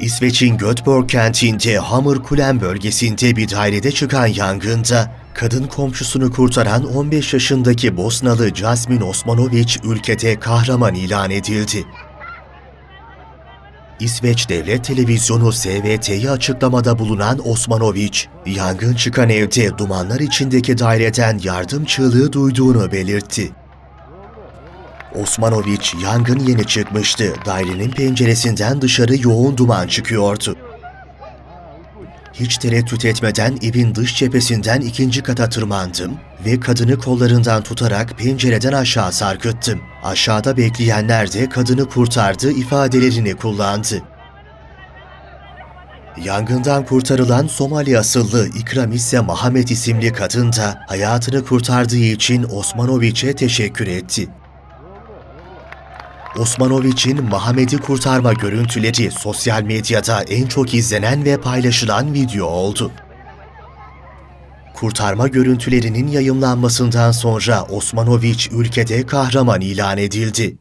İsveç'in Göteborg kentinde Hammerkullen bölgesinde bir dairede çıkan yangında kadın komşusunu kurtaran 15 yaşındaki Bosnalı Jasmin Osmanovic ülkede kahraman ilan edildi. İsveç Devlet Televizyonu SVT'ye açıklamada bulunan Osmanovic, yangın çıkan evde dumanlar içindeki daireden yardım çığlığı duyduğunu belirtti. Osmanovic yangın yeni çıkmıştı. Dairenin penceresinden dışarı yoğun duman çıkıyordu. Hiç tereddüt etmeden evin dış cephesinden ikinci kata tırmandım ve kadını kollarından tutarak pencereden aşağı sarkıttım. Aşağıda bekleyenler de kadını kurtardı ifadelerini kullandı. Yangından kurtarılan Somali asıllı İkramisse Mahamet isimli kadın da hayatını kurtardığı için Osmanovic'e teşekkür etti. Osmanovic'in Muhammed'i kurtarma görüntüleri sosyal medyada en çok izlenen ve paylaşılan video oldu. Kurtarma görüntülerinin yayımlanmasından sonra Osmanovic ülkede kahraman ilan edildi.